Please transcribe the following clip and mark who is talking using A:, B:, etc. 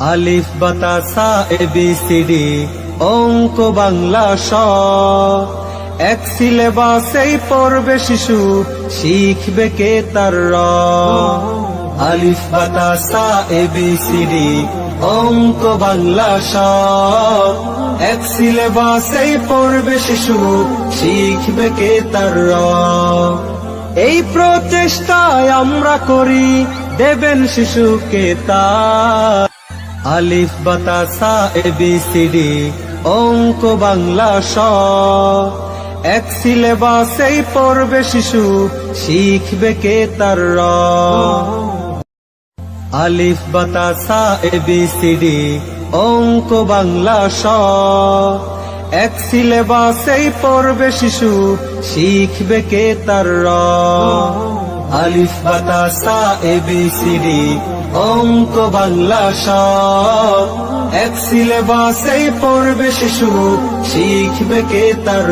A: আলিফ বাতাসা ডি, অঙ্ক, বাংলা, স। এক সিলেবাসেই পড়বে শিশু, শিখবে কে তার র। আলিফ বাতাসা এ, বি, সি, ডি, অঙ্ক, বাংলা, স। এক সিলেবাসেই পড়বে শিশু, শিখবে কে তার র। এই প্রচেষ্টায় আমরা করি, দেবেন শিশুকে তার। আলিফ সি ডি, অঙ্ক বাংলা স। এক সিলেবাসেই পড়বে শিশু, শিখবে কে তার র। আলিফ বাতাসা এ বি সি ডি, অঙ্ক বাংলা স। এক সিলেবাসেই পড়বে শিশু, শিখবে কে তার র। আলিফ বাতাসা এ, বি, সি, ডি। অঙ্ক বাংলা স এক সিলেবাসে পড়বে শিশু, শিখবে কে তার